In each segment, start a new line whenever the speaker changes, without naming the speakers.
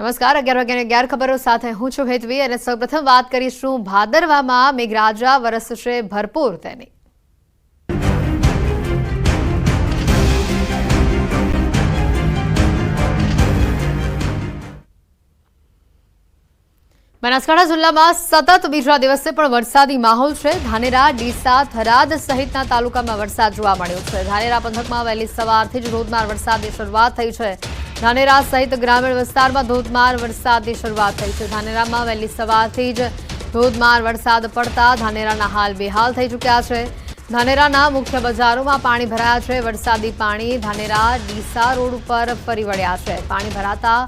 નમસ્કાર, અગિયાર વાગ્યાની અગિયાર ખબરો સાથે હું છું હેતવી અને સૌપ્રથમ વાત કરીશું ભાદરવામાં મેઘરાજા વરસશે ભરપૂર તેની. બનાસકાંઠા જિલ્લામાં સતત બીજા દિવસે પણ વરસાદી માહોલ છે. ધાનેરા, ડીસા, થરાદ સહિતના તાલુકામાં વરસાદ જોવા મળ્યો છે. ધાનેરા પંથકમાં વહેલી સવારથી જ ધોધમાર વરસાદની શરૂઆત થઈ છે. ધાનેરા સહિત ગ્રામીણ વિસ્તારમાં ધોધમાર વરસાદની શરૂઆત થઈ છે. ધાનેરામાં વહેલી સવારથી જ ધોધમાર વરસાદ પડતા ધાનેરાના હાલ બેહાલ થઈ ચૂક્યા છે. ધાનેરાના મુખ્ય બજારોમાં પાણી ભરાયા છે. વરસાદી પાણી ધાનેરા ડીસા રોડ ઉપર ફરી વળ્યા છે. પાણી ભરાતા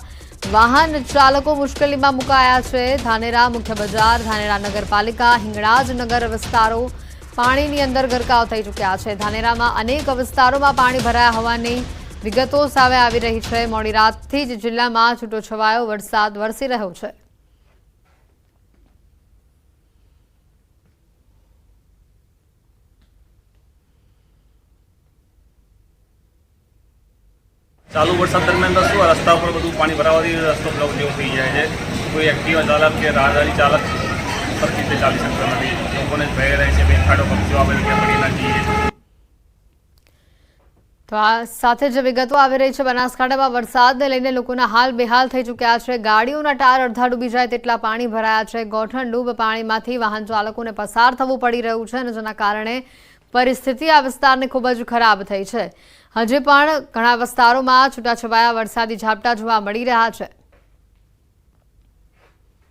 વાહન ચાલકો મુશ્કેલીમાં મુકાયા છે. ધાનેરા મુખ્ય બજાર, ધાનેરા નગરપાલિકા, હિંગળાજ નગર વિસ્તારો પાણીની અંદર ગરકાવ થઈ ચૂક્યા છે. ધાનેરામાં અનેક વિસ્તારોમાં પાણી ભરાયા હોવાની વિગતો સામે આવી રહી છે. મોડી રાતથી જ જિલ્લામાં છૂટોછવાયો વરસાદ વરસી રહ્યો છે.
ચાલુ વરસાદ દરમિયાન તો શું રસ્તા ઉપર બધું પાણી ભરાવાથી રસ્તો બ્લોક જેવો થઈ જાય છે. કોઈ એક્ટિવા ચાલક કે રાહદારી ચાલક સરખી રીતે ચાલી શકતો નથી. લોકોને ભય રહે છે. બે ખાડો કબજો આવે કે પડી ના જઈએ
તો આ સાથે જે વિગતો આવી રહી છે. બનાસકાંઠામાં વરસાદને લઈને લોકોના હાલ બેહાલ થઈ ચૂક્યા છે. ગાડીઓના ટાયર અડધા ડૂબી જાય તેટલા પાણી ભરાયા છે. ગોઠણ ડૂબ પાણીમાંથી વાહન ચાલકોને પસાર થવું પડી રહ્યું છે અને જેના કારણે પરિસ્થિતિ આ વિસ્તારને ખૂબ જ ખરાબ થઈ છે. હજી પણ ઘણા વિસ્તારોમાં છૂટાછવાયા વરસાદી ઝાપટા જોવા મળી રહ્યા છે.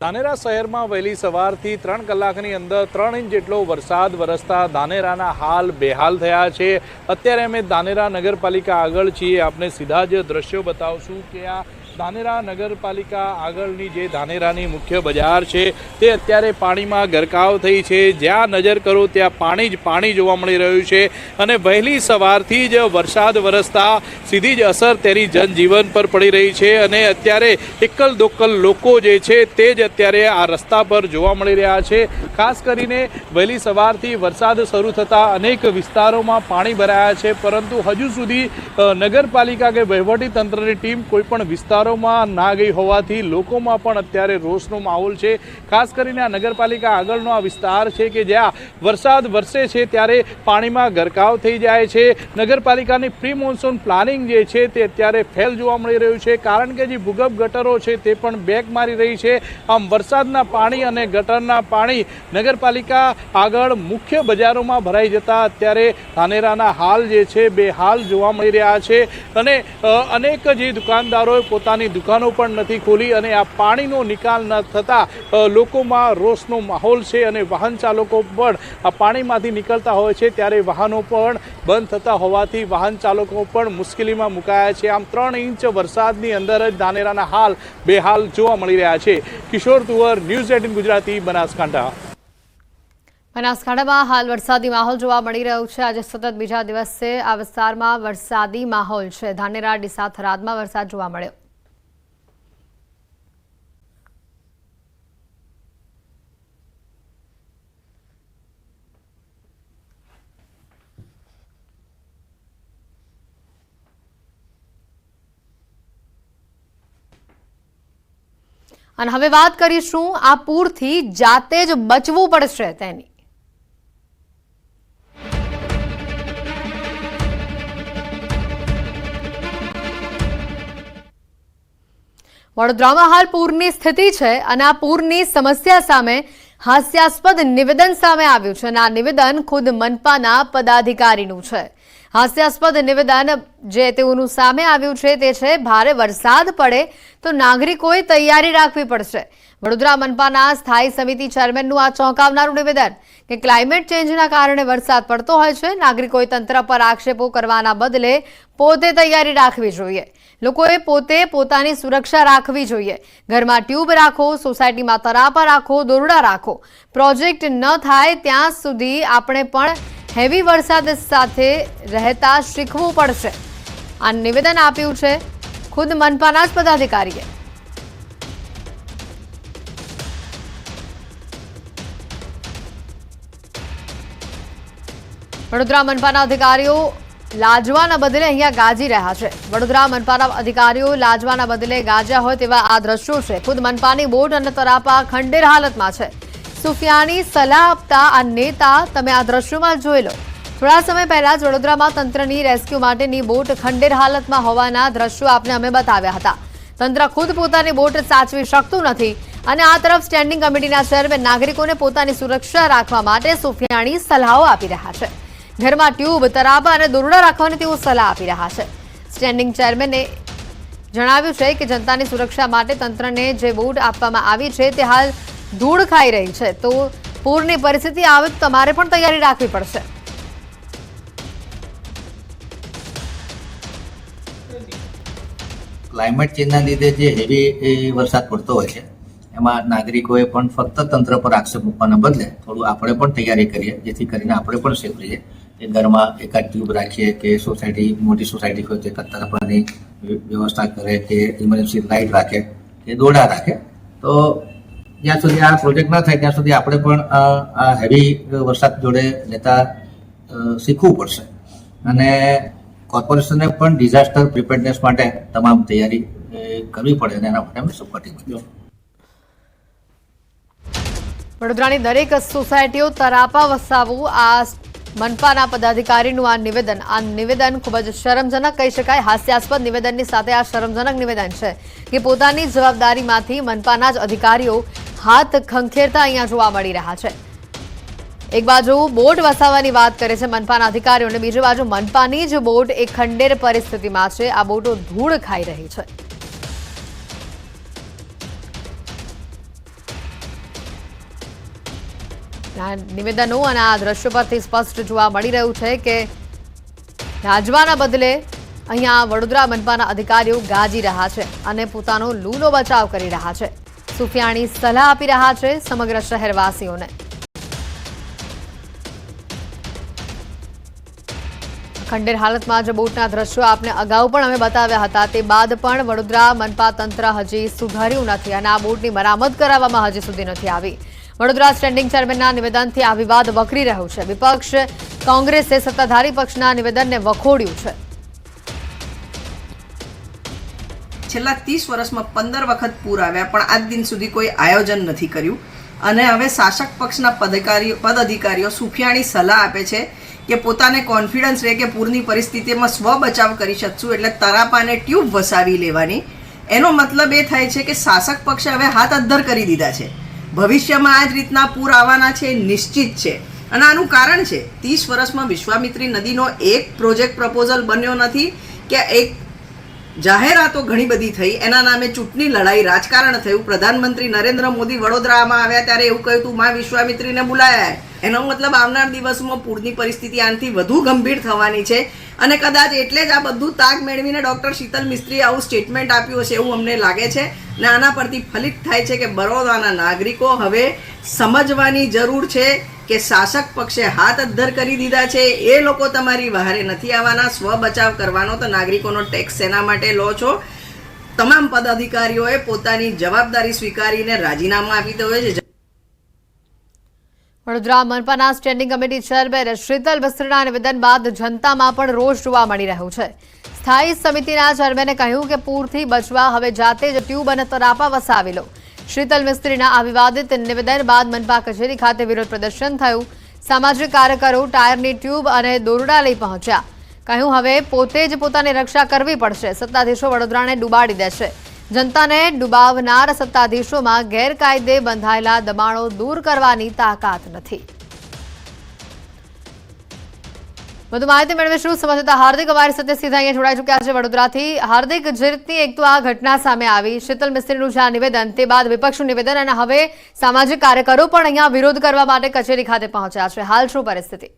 ધાનેરા શહેરમાં વહેલી સવારથી ત્રણ કલાકની અંદર ત્રણ ઇંચ જેટલો વરસાદ વરસતા ધાનેરાના હાલ બેહાલ થયા છે. અત્યારે અમે ધાનેરા નગરપાલિકા આગળ છીએ. આપને સીધા જ દ્રશ્યો બતાવશું કે આ ધાનેરા નગરપાલિકા આગળની જે ધાનેરાની મુખ્ય બજાર છે, તે અત્યારે પાણીમાં ગરકાવ થઈ છે. જ્યાં નજર કરો, ત્યાં પાણી જ પાણી જોવા મળી રહ્યું છે. અને વહેલી સવારથી જ વરસાદ વરસતા સીધી જ અસર તેની જનજીવન પર પડી રહી છે. અને અત્યારે એકલ દોકલ લોકો જે છે, તે જ અત્યારે આ રસ્તા પર જોવા મળી રહ્યા છે. ખાસ કરીને વહેલી સવારથી વરસાદ શરૂ થતાં અનેક વિસ્તારોમાં પાણી ભરાયા છે. પરંતુ હજુ સુધી નગરપાલિકા કે વહીવટી તંત્રની ટીમ કોઈ પણ વિસ્તારોમાં ના ગઈ હોવાથી લોકોમાં પણ અત્યારે રોષનો માહોલ છે. ખાસ કરીને આ નગરપાલિકા આગળનો આ વિસ્તાર છે કે જ્યાં વરસાદ વરસે છે ત્યારે પાણીમાં ગરકાવ થઈ જાય છે. નગરપાલિકાની પ્રી મોન્સૂન પ્લાનિંગ જે છે તે અત્યારે ફેલ જોવા મળી રહ્યું છે. કારણ કે જે ભૂગર્ભ ગટરો છે તે પણ બેક મારી રહી છે. આમ વરસાદના પાણી અને ગટરના પાણી નગરપાલિકા આગળ મુખ્ય બજારોમાં ભરાઈ જતા અત્યારે ધાનેરાના હાલ જે છે બે હાલ જોવા મળી રહ્યા છે. અને અનેક જે દુકાનદારોએ પોતાની દુકાનો પણ નથી ખોલી અને આ પાણીનો નિકાલ ન થતાં લોકોમાં રોષનો માહોલ છે અને વાહન ચાલકો પણ આ પાણીમાંથી નીકળતા હોય છે. ત્યારે વાહનો પણ બંધ થતા હોવાથી વાહન ચાલકો પણ મુશ્કેલીમાં મુકાયા છે. આમ ત્રણ ઇંચ વરસાદની અંદર જ ધાનેરાના હાલ બેહાલ જોવા મળી રહ્યા છે. Kishore Tuvar, news eighteen Gujarati, Banaskantha.
બનાસકાંઠામાં હાલ વરસાદી માહોલ જોવા મળી રહ્યો છે. આજે સતત બીજા દિવસે આ વિસ્તારમાં વરસાદી માહોલ છે. ધાનેરા ડીસા થરાદમાં વરસાદ જોવા મળ્યો. અને હવે વાત કરીશું આ પૂરથી જાતે જ બચવું પડશે તેની. વડોદરામાં હાલ પૂરની સ્થિતિ છે અને આ પૂરની સમસ્યા સામે હાસ્યાસ્પદ નિવેદન સામે આવ્યું છે અને આ નિવેદન ખુદ મનપાના પદાધિકારીનું છે. હાસ્યાસ્પદ નિવેદન જે તેઓનું સામે આવ્યું છે તે છે, ભારે વરસાદ પડે તો નાગરિકોએ તૈયારી રાખવી પડશે. વડોદરા મનપાના સ્થાયી સમિતિ ચેરમેનનું આ ચોંકાવનારું નિવેદન કે ક્લાઇમેટ ચેન્જના કારણે વરસાદ પડતો હોય છે, નાગરિકોએ તંત્ર પર આક્ષેપો કરવાના બદલે પોતે તૈયારી રાખવી જોઈએ. લોકોએ પોતે પોતાની સુરક્ષા રાખવી જોઈએ. ઘરમાં ટ્યુબ રાખો, સોસાયટીમાં તરાપા રાખો, દોરડા રાખો. પ્રોજેક્ટ ન થાય ત્યાં સુધી આપણે પણ હેવી વરસાદ સાથે રહેતા શીખવું પડશે. આ નિવેદન આપ્યું છે ખુદ મનપાના જ પદાધિકારીએ. વડોદરા મનપાના અધિકારીઓ લાજવાના બદલે અહીંયા ગાજી રહ્યા છે. વડોદરા મનપાના અધિકારીઓ લાજવાના બદલે ગાજ્યા હોય તેવા આ દ્રશ્યો છે. ખુદ મનપાની બોટ અને તરાપા ખંડેર હાલતમાં છે. સુફિયાની સલાહ આપતા આ નેતા તમે આ દ્રશ્યોમાં જોઈ લો. થોડા સમય પહેલા જ વડોદરામાં તંત્રની રેસ્ક્યુ માટેની બોટ ખંડેર હાલતમાં હોવાના દ્રશ્યો આપને અમે બતાવ્યા હતા. તંત્ર ખુદ પોતાની બોટ સાચવી શકતું નથી અને આ તરફ સ્ટેન્ડિંગ કમિટીના ચેરમેન નાગરિકોને પોતાની સુરક્ષા રાખવા માટે સુફિયાણી સલાહો આપી રહ્યા છે. ઘરમાં ટ્યુબ, તરાબા અને દોરડા રાખવાની તેઓ સલાહ આપી રહ્યા છે. સ્ટેન્ડિંગ ચેરમેને જણાવ્યું છે કે જનતાની સુરક્ષા માટે તંત્રને જે બોટ આપવામાં આવી છે તે હાલ ધૂળ ખાઈ રહી છે. તો પૂરની પરિસ્થિતિ આવે તો તમારે પણ તૈયારી રાખવી પડશે.
ક્લાઇમેટ ચેન્જના લીધે જે હેવી વરસાદ પડતો હોય છે, એમાં નાગરિકોએ પણ ફક્ત તંત્ર પર આક્ષેપ મૂકવાના બદલે થોડું આપણે પણ તૈયારી કરીએ, જેથી કરીને આપણે પણ સેફ રહીએ. કે ઘરમાં એકાદ ટ્યુબ રાખીએ કે સોસાયટી, મોટી સોસાયટી હોય તો એકાદ તરફની વ્યવસ્થા કરે કે ઇમરજન્સી લાઇટ રાખે, કે દોડા રાખે. તો જ્યાં સુધી આ પ્રોજેક્ટ ના થાય, ત્યાં સુધી આપણે પણ આ હેવી વરસાદ જોડે લેતા શીખવું પડશે. અને કોર્પોરેશને પણ ડિઝાસ્ટર પ્રિપેરનેસ માટે તમામ તૈયારી કરવી પડે અને એના માટે અમે સપોર્ટિંગ
વડોદરાની દરેક સોસાયટીઓ તરાપા વસાવવું આ મનપાના પદાધિકારીનું આ નિવેદન. આ નિવેદન ખૂબ જ શરમજનક કહી શકાય. હાસ્યાસ્પદ નિવેદનની સાથે આ શરમજનક નિવેદન છે કે પોતાની જવાબદારીમાંથી મનપાના જ અધિકારીઓ હાથ ખંખેરતા અહીંયા જોવા મળી રહ્યા છે. એક બાજુ બોટ વસાવવાની વાત કરે છે મનપાના અધિકારીઓ અને બીજી બાજુ મનપાની જ બોટ એ ખંડેર પરિસ્થિતિમાં છે. આ બોટો ધૂળ ખાઈ રહી છે. નિવેદનો અને આ દ્રશ્યો પરથી સ્પષ્ટ જોવા મળી રહ્યું છે કે રાજવાના બદલે અહીંયા વડોદરા મનપાના અધિકારીઓ ગાજી રહ્યા છે અને પોતાનો લૂલો બચાવ કરી રહ્યા છે. સુફિયાણી સલાહ આપી રહ્યા છે સમગ્ર શહેરવાસીઓને. ખંડેર હાલતમાં જે બોટના દ્રશ્યો આપને અગાઉ પણ અમે બતાવ્યા હતા. તે બાદ પણ વડોદરા મનપા તંત્ર હજી સુધાર્યું નથી અને આ બોટની મરામત કરાવવામાં હજી સુધી નથી આવી. વડોદરા સ્ટેન્ડિંગ ચેરમેનના નિવેદનથી આ વિવાદ વકરી રહ્યો છે. વિપક્ષ કોંગ્રેસે સત્તાધારી પક્ષના નિવેદનને વખોડ્યું છે.
છેલ્લા ત્રીસ વર્ષમાં પંદર વખત પૂર આવ્યા, પણ આજ દિન સુધી કોઈ આયોજન નથી કર્યું. અને હવે શાસક પક્ષના પદાધિકારીઓ પદ અધિકારીઓ સુફિયાણી સલાહ આપે છે કે પોતાને કોન્ફિડન્સ રહે કે પૂરની પરિસ્થિતિમાં સ્વ બચાવ કરી શકશું એટલે તરાપાને ટ્યુબ વસાવી લેવાની. એનો મતલબ એ થાય છે કે શાસક પક્ષે હવે હાથ અદ્ધર કરી દીધા છે. ભવિષ્યમાં આ જ રીતના પૂર આવવાના છે નિશ્ચિત છે. અને આનું કારણ છે, ત્રીસ વર્ષમાં વિશ્વામિત્રી નદીનો એક પ્રોજેક્ટ પ્રપોઝલ બન્યો નથી કે એક જાહેરાતો ઘણી બધી થઈ, એના નામે ચૂંટણી લડાઈ રાજકારણ થયું, પ્રધાનમંત્રી નરેન્દ્ર મોદી વડોદરામાં આવ્યા ત્યારે એવું કહ્યું હતું, મા વિશ્વામિત્રીને બોલાયા એનો મતલબ આવનાર દિવસોમાં પૂરની પરિસ્થિતિ આનાથી વધુ ગંભીર થવાની છે. અને કદાચ એટલે જ આ બધું તાગ મેળવીને ડૉક્ટર શીતલ મિસ્ત્રીએ આવું સ્ટેટમેન્ટ આપ્યું હશે એવું અમને લાગે છે. ને આના પરથી ફલિત થાય છે કે બરોડાના નાગરિકો હવે સમજવાની જરૂર છે કે શાસક પક્ષે હાથ અદ્ધર કરી દીધા છે. એ લોકો તમારી બહારે નથી આવવાના. સ્વ બચાવ કરવાનો તો નાગરિકોનો ટેક્સ શેના માટે લો છો. તમામ પદાધિકારીઓએ પોતાની જવાબદારી સ્વીકારીને રાજીનામું આપી દેવું છે.
વડોદરા મનપાના સ્ટેન્ડિંગ કમિટી ચેરમેન શીતલ મિસ્ત્રીના નિવેદન બાદ જનતામાં પણ રોષ જોવા મળી રહ્યો છે. સ્થાયી સમિતિના ચેરમેને કહ્યું કે પૂરથી બચવા હવે જાતે જ ટ્યુબ અને તરાપા વસાવી લો. શીતલ મિસ્ત્રીના આ વિવાદિત નિવેદન બાદ મનપા કચેરી ખાતે વિરોધ પ્રદર્શન થયું. સામાજિક કાર્યકરો ટાયરની ટ્યુબ અને દોરડા લઈ પહોંચ્યા. કહ્યું, હવે પોતે જ પોતાની રક્ષા કરવી પડશે. સત્તાધીશો વડોદરાને ડૂબાડી દેશે. જનતાને ડુબાવનાર સત્તાધીશોમાં ગેરકાયદે બંધાયેલા દબાણો દૂર કરવાની તાકાત નથી. વધુ માહિતી મેળવીશું. સમજતા હાર્દિક અમારી સાથે સીધા અહીંયા જોડાઈ ચૂક્યા છે વડોદરાથી. હાર્દિક, જે રીતની એક તો આ ઘટના સામે આવી, શીતલ મિસ્ત્રીનું જે આ નિવેદન, તે બાદ વિપક્ષનું નિવેદન અને હવે સામાજિક કાર્યકરો પણ અહીંયા વિરોધ કરવા માટે કચેરી ખાતે પહોંચ્યા છે. હાલ શું પરિસ્થિતિ?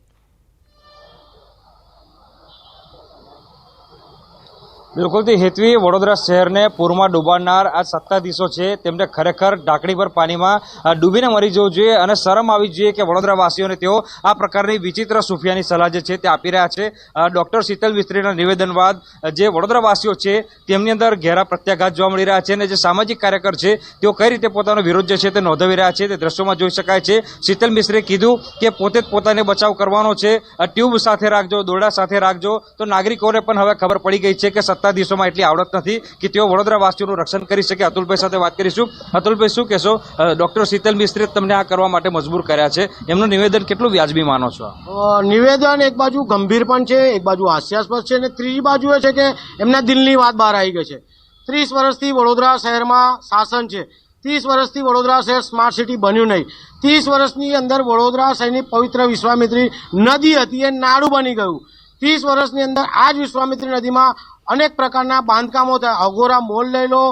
બિલકુલથી હેતવી વડોદરા શહેરને પૂરમાં ડૂબાડનાર આ સત્તાધીશો છે. તેમને ખરેખર ઢાંકણી પર પાણીમાં ડૂબીને મરી જવું જોઈએ અને શરમ આવી જોઈએ કે વડોદરાવાસીઓને તેઓ આ પ્રકારની વિચિત્ર સુફિયાની સલાહ જે છે તે આપી રહ્યા છે. ડૉક્ટર શીતલ મિસ્ત્રીના નિવેદન બાદ જે વડોદરાવાસીઓ છે તેમની અંદર ઘેરા પ્રત્યાઘાત જોવા મળી રહ્યા છે અને જે સામાજિક કાર્યકર છે તેઓ કઈ રીતે પોતાનો વિરોધ જે છે તે નોંધાવી રહ્યા છે તે દ્રશ્યોમાં જોઈ શકાય છે. શીતલ મિશ્રે કીધું કે પોતે જ પોતાને બચાવ કરવાનો છે. ટ્યુબ સાથે રાખજો, દોરડા સાથે રાખજો. તો નાગરિકોને પણ હવે ખબર પડી ગઈ છે કે સત્તાધીશોમાં એટલી આવડત નથી કે તેઓ વડોદરાવાસીઓનું રક્ષણ કરી શકે. અતુલભાઈ સાથે વાત કરીશું. અતુલભાઈ, શું કહેશો? ડૉક્ટર શીતલ મિસ્ત્રે તમને આ કરવા માટે મજબૂર કર્યા છે. એમનું નિવેદન કેટલું વ્યાજબી માનો છો?
નિવેદન એક બાજુ ગંભીર પણ છે, એક બાજુ હાસ્યાસ્પદ છે અને ત્રીજી બાજુ એ છે કે એમના દિલની વાત બહાર આવી ગઈ છે. ત્રીસ વર્ષથી વડોદરા શહેરમાં શાસન છે. ત્રીસ વર્ષથી વડોદરા શહેર સ્માર્ટ સિટી બન્યું નહીં. ત્રીસ વર્ષની અંદર વડોદરા શહેરની પવિત્ર વિશ્વામિત્રી નદી હતી એ નાડું બની ગયું. ત્રીસ વર્ષની અંદર આ જ વિશ્વામિત્રી નદીમાં અનેક પ્રકારના બાંધકામો થયા. અઘોરા મોલ લઈ લો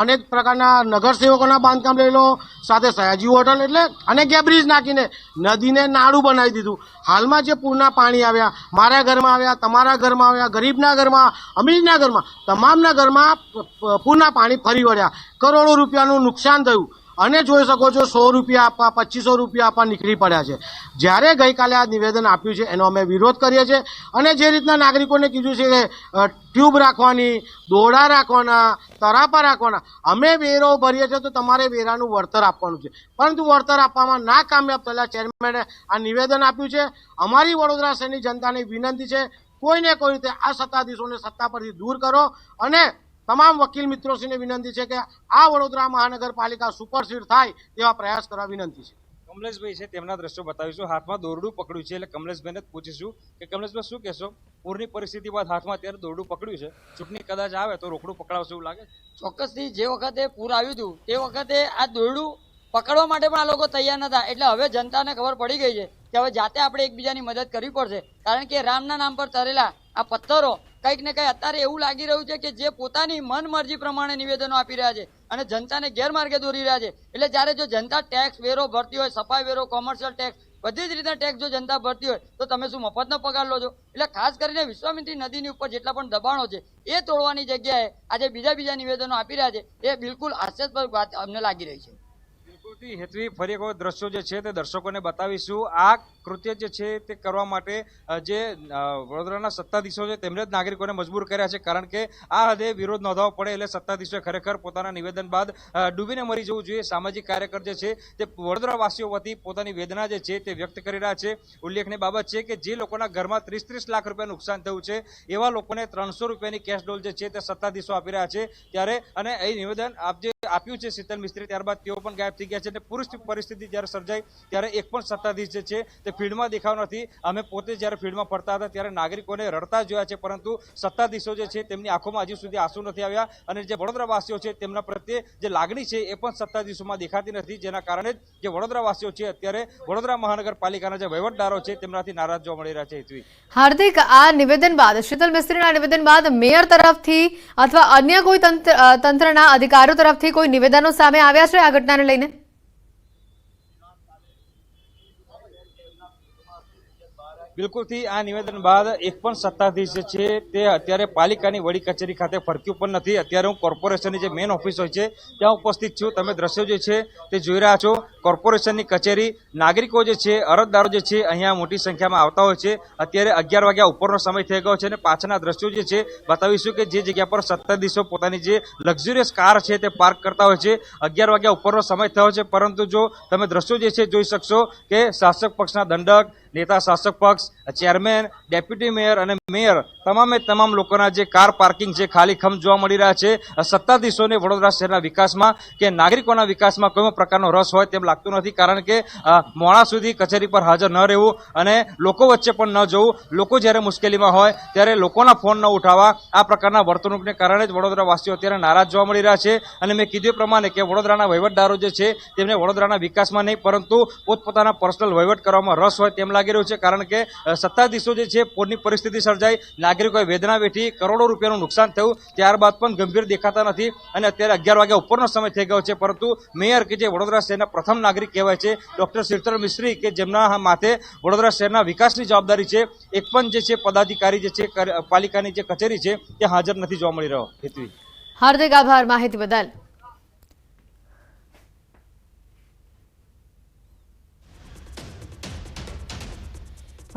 અનેક પ્રકારના નગરસેવકોના બાંધકામ લઈ લો, સાથે સયાજી હોટલ એટલે અને ગેબ્રિજ નાખીને નદીને નાળું બનાવી દીધું. હાલમાં જે પૂરના પાણી આવ્યા, મારા ઘરમાં આવ્યા, તમારા ઘરમાં આવ્યા, ગરીબના ઘરમાં, અમીરના ઘરમાં, તમામના ઘરમાં પૂરના પાણી ફરી વળ્યા. કરોડો રૂપિયાનું નુકસાન થયું. અને જોઈ શકો છો સો રૂપિયા આપવા, પચીસો રૂપિયા આપવા નીકળી પડ્યા છે. જ્યારે ગઈકાલે આ નિવેદન આપ્યું છે, એનો અમે વિરોધ કરીએ છીએ અને જે રીતના નાગરિકોને કીધું છે કે ટ્યુબ રાખવાની, દોડા રાખવાના, તરાપા રાખવાના, અમે વેરો ભરીએ છીએ તો તમારે વેરાનું વળતર આપવાનું છે. પરંતુ વળતર આપવામાં ના કામયાબ થયેલા ચેરમેને આ નિવેદન આપ્યું છે. અમારી વડોદરા શહેરની જનતાની વિનંતી છે, કોઈને કોઈ રીતે આ સત્તાધીશોને સત્તા પરથી દૂર કરો અને તમામ વકીલ મિત્રોશ્રીને વિનંતી છે કે આ વડોદરા મહાનગરપાલિકા સુપરસીડ થાય તેવા પ્રયાસ કરવા વિનંતી છે.
કમલેશભાઈ છે તેમના દ્રશ્યો બતાવીશું. હાથમાં દોરડું પકડ્યું છે એટલે કમલેશભાઈને જ પૂછીશું કે કમલેશભાઈ શું કહેશો? પૂરની પરિસ્થિતિ બાદ હાથમાં અત્યારે દોરડું પકડ્યું છે. ચૂંટણી કદાચ આવે તો રોકડું પકડાવશે એવું લાગે
ચોક્કસથી જે વખતે પૂર આવ્યું હતું તે વખતે આ દોરડું પકડવા માટે પણ આ લોકો તૈયાર નતા. એટલે હવે જનતાને ખબર પડી ગઈ છે કે હવે જાતે આપણે એકબીજાની મદદ કરવી પડશે. કારણ કે રામના નામ પર તરેલા આ પથ્થરો કંઈક ને કંઈક અત્યારે એવું લાગી રહ્યું છે કે જે પોતાની મન મરજી પ્રમાણે નિવેદનો આપી રહ્યા છે અને જનતાને ગેરમાર્ગે દોરી રહ્યા છે. એટલે જ્યારે જો જનતા ટેક્સ વેરો ભરતી હોય, સફાઈ વેરો કોમર્શિયલ ટેક્સ બધી જ રીતના ટેક્સ જો જનતા ભરતી હોય, તો તમે શું મફતનો પગાર લો છો? એટલે ખાસ કરીને વિશ્વામિત્રી નદીની ઉપર જેટલા પણ દબાણો છે, એ તોડવાની જગ્યાએ આજે બીજા બીજા નિવેદનો આપી રહ્યા છે. એ બિલકુલ હાસ્યાસ્પદ વાત અમને લાગી રહી છે.
બિલકુલથી હેતવી ફરી એક દ્રશ્યો જે છે તે દર્શકોને બતાવીશું. આ કૃત્ય જે છે તે કરવા માટે જે વડોદરાના સત્તાધીશો છે તેમણે જ નાગરિકોને મજબૂર કર્યા છે. કારણ કે આ હદે વિરોધ નોંધાવો પડે એટલે સત્તાધીશોએ ખરેખર પોતાના નિવેદન બાદ ડૂબીને મરી જવું જોઈએ. સામાજિક કાર્યકર જે છે તે વડોદરાવાસીઓ વતી પોતાની વેદના જે છે તે વ્યક્ત કરી રહ્યા છે. ઉલ્લેખની બાબત છે કે જે લોકોના ઘરમાં ત્રીસ ત્રીસ લાખ રૂપિયા નુકસાન થયું છે, એવા લોકોને ત્રણસો રૂપિયાની કેશ ડોલ જે છે તે સત્તાધીશો આપી રહ્યા છે. ત્યારે, અને એ નિવેદન આપ જે આપ્યું છે શીતલ મિસ્ત્રી, ત્યારબાદ તેઓ પણ ગાયબ થઈ ગયા છે અને પૂરી પરિસ્થિતિ જ્યારે સર્જાઈ ત્યારે એક પણ સત્તાધીશ જે છે તે ફિલ્ડમાં દેખાવ નથી. અમે પોતે જ્યારે ફિલ્ડમાં ફરતા હતા ત્યારે નાગરિકોને રડતા જોયા છે, પરંતુ સત્તાધીશો જે છે તેમની આંખોમાં હજુ સુધી આંસુ નથી આવ્યા અને જે વડોદરાવાસીઓ છે તેમના પ્રત્યે જે લાગણી છે એ પણ સત્તાધીશોમાં દેખાતી નથી, જેના કારણે જ વડોદરાવાસીઓ છે અત્યારે વડોદરા મહાનગરપાલિકાના જે વહીવટદારો છે તેમનાથી નારાજ જોવા મળી રહ્યા છે. હેતવી.
હાર્દિક, આ નિવેદન બાદ, શીતલ મિસ્ત્રીના નિવેદન બાદ મેયર તરફથી અથવા અન્ય કોઈ તંત્ર તંત્રના અધિકારીઓ તરફથી કોઈ નિવેદનો સામે આવ્યા છે આ ઘટનાને લઈને?
બિલકુલથી આ નિવેદન બાદ એક પણ સત્તાધીશ જે છે તે અત્યારે પાલિકાની વડી કચેરી ખાતે ફરક્યું પણ નથી. અત્યારે હું કોર્પોરેશનની જે મેઇન ઓફિસ હોય છે, ત્યાં ઉપસ્થિત છું. તમે દ્રશ્યો જે છે તે જોઈ રહ્યા છો. કોર્પોરેશનની કચેરી નાગરિકો જે છે, અરજદારો જે છે, અહીંયા મોટી સંખ્યામાં આવતા હોય છે. અત્યારે અગિયાર વાગ્યા ઉપરનો સમય થઈ ગયો છે અને પાછળના દ્રશ્યો જે છે, બતાવીશું કે જે જગ્યા પર સત્તાધીશો પોતાની જે લક્ઝુરિયસ કાર છે તે પાર્ક કરતા હોય છે. અગિયાર વાગ્યા ઉપરનો સમય થયો છે, પરંતુ જો તમે દ્રશ્યો જે છે જોઈ શકશો કે શાસક પક્ષના દંડક નેતા શાસક પક્ષ ચેરમેન ડેપ્યુટી મેયર અને મેયર તમામે તમામ લોકોના જે કાર પાર્કિંગ છે ખાલી ખમ જોવા મળી રહ્યા છે સત્તાધીશોને વડોદરા શહેરના વિકાસમાં કે નાગરિકોના વિકાસમાં કોઈ પ્રકારનો રસ હોય તેમ લાગતું નથી, કારણ કે મોડા સુધી કચેરી પર હાજર ન રહેવું અને લોકો વચ્ચે પણ ન જવું. લોકો જ્યારે મુશ્કેલીમાં હોય ત્યારે લોકોના ફોન ન ઉઠાવવા. આ પ્રકારના વર્તણૂકને કારણે જ વડોદરાવાસીઓ અત્યારે નારાજ જોવા મળી રહ્યા છે. અને મેં કીધું પ્રમાણે કે વડોદરાના વહીવટદારો જે છે તેમને વડોદરાના વિકાસમાં નહીં, પરંતુ પોતપોતાના પર્સનલ વહીવટ કરવામાં રસ હોય તેમ લાગે લાગી રહ્યું છે કારણ કે સત્તાધીશો જે છે, પૂરની પરિસ્થિતિ સર્જાઈ. નાગરિકોએ વેદના વેઠી કરોડો રૂપિયાનું નુકસાન થયું. ત્યારબાદ પણ ગંભીર દેખાતા નથી અને અત્યારે અગિયાર વાગ્યા ઉપરનો સમય થઈ ગયો છે. પરંતુ મેયર કે જે વડોદરા શહેરના પ્રથમ નાગરિક કહેવાય છે, ડોક્ટર શીતલ મિશ્રી કે જેમના માથે વડોદરા શહેરના વિકાસની જવાબદારી છે, એક પણ જે છે, પદાધિકારી જે છે પાલિકાની જે કચેરી છે તે હાજર નથી જોવા મળી રહ્યો. હેતવી.
હાર્દિક આભાર. માહિતી બદલ.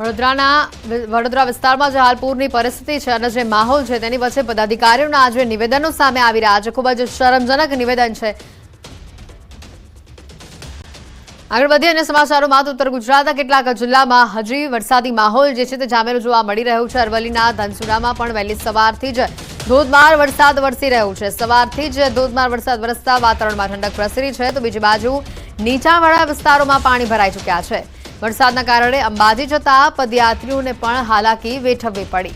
વડોદરાના વડોદરા વિસ્તારમાં જે હાલ પૂરની પરિસ્થિતિ છે અને જે માહોલ છે તેની વચ્ચે પદાધિકારીઓના આજે નિવેદનો સામે આવી રહ્યા છે. ખૂબ જ શરમજનક નિવેદન છે. આગળ વધીએ અને સમાચારોમાં ઉત્તર ગુજરાતના કેટલાક જિલ્લામાં હજી વરસાદી માહોલ જે છે તે જામેલો જોવા મળી રહ્યું છે. અરવલ્લીના ધનસુરામાં પણ વહેલી સવારથી જ ધોધમાર વરસાદ વરસી રહ્યો છે. સવારથી જ ધોધમાર વરસાદ વરસતા વાતાવરણમાં ઠંડક પ્રસરી છે. તો બીજી બાજુ નીચાણવાળા વિસ્તારોમાં પાણી ભરાઈ ચૂક્યા છે. વરસાદના કારણે અંબાજી જતા પદયાત્રીઓને પણ હાલાકી વેઠવવી પડી.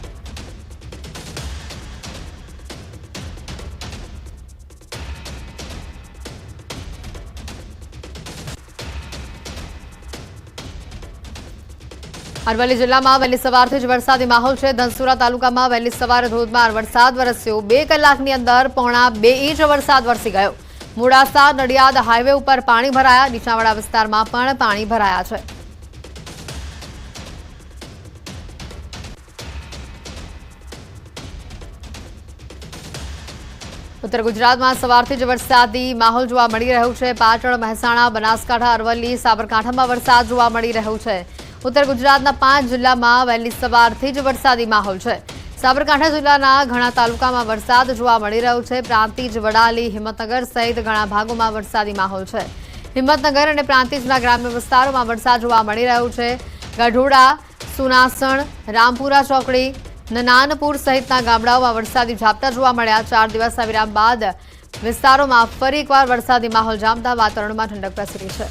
અરવલ્લી જિલ્લામાં વહેલી સવારથી જ વરસાદી માહોલ છે. ધનસુરા તાલુકામાં વહેલી સવારે ધોધમાર વરસાદ વરસ્યો. બે કલાકની અંદર પોણા બે ઇંચ વરસાદ વરસી ગયો. મોડાસા, નડિયાદ હાઈવે ઉપર પાણી ભરાયા. નીચાણવાળા વિસ્તારમાં પણ પાણી ભરાયા છે. ઉત્તર ગુજરાતમાં સવારથી જ વરસાદી માહોલ જોવા મળી રહ્યો છે. પાટણ, મહેસાણા, બનાસકાંઠા, અરવલ્લી, સાબરકાંઠામાં વરસાદ જોવા મળી રહ્યો છે. ઉત્તર ગુજરાતના પાંચ જિલ્લામાં વહેલી સવારથી જ વરસાદી માહોલ છે. સાબરકાંઠા જિલ્લાના ઘણા તાલુકામાં વરસાદ જોવા મળી રહ્યો છે. પ્રાંતિજ, વડાલી, હિંમતનગર સહિત ઘણા ભાગોમાં વરસાદી માહોલ છે. હિંમતનગર અને પ્રાંતિજના ગ્રામ્ય વિસ્તારોમાં વરસાદ જોવા મળી રહ્યો છે. ગઢોડા, સુનાસણ, રામપુરા ચોકડી નનાનપુર સહિતના ગામડાઓમાં વરસાદી ઝાપટા જોવા મળ્યા. ચાર દિવસના વિરામ બાદ વિસ્તારોમાં ફરી એકવાર વરસાદી માહોલ જામતા વાતાવરણમાં ઠંડક પ્રસરી છે.